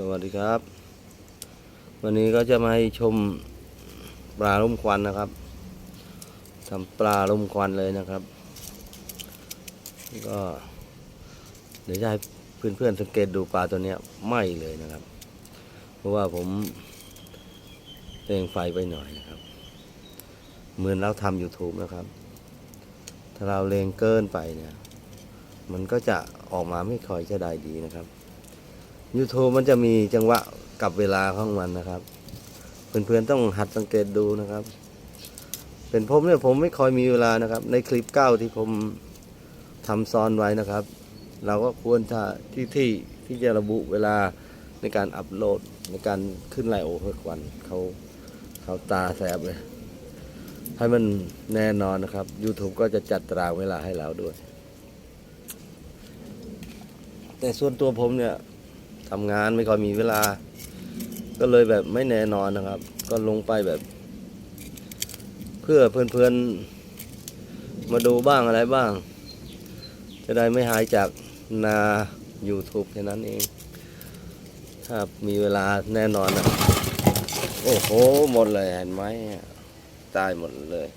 สวัสดีครับ วันนี้ก็จะมาให้ชมปลาลุ่มควันนะครับทำปลาลุ่มควันเลยนะครับ ก็เดี๋ยวจะให้เพื่อนๆสังเกตดูปลาตัวนี้ไหมเลยนะครับ เพราะว่าผมเร่งไฟไปหน่อยนะครับ เหมือนเราทำ YouTube นะครับ ถ้าเราเลงเกินไปเนี่ย มันก็จะออกมาไม่ค่อยจะได้ดีนะครับ YouTube มันจะมีจังหวะกับเวลาของมันนะครับ เพื่อนๆต้องหัดสังเกตดูนะครับ เป็นผมเนี่ยผมไม่ค่อยมีเวลานะครับ ในคลิปเก้าที่ผมทำซ้อนไว้นะครับ เราก็ควรจะที่ที่ที่จะระบุเวลาในการอัปโหลดในการขึ้นไลโอเพื่อควันเขาเขาตาแสบเลยให้มันแน่นอนนะครับ YouTube ก็จะจัดตารางเวลาให้เราด้วย แต่ส่วนตัวผมเนี่ย ทำงานไม่ค่อยมีเวลา ก็เลยแบบไม่แน่นอนนะครับ ก็ลงไปแบบ เพื่อเพื่อนๆ มาดูบ้างอะไรบ้าง จะได้ไม่หายจากนา YouTube แค่นั้นเองถ้ามีเวลาแน่นอนนะ โอ้โห หมดเลยเห็นไหมตายหมดเลย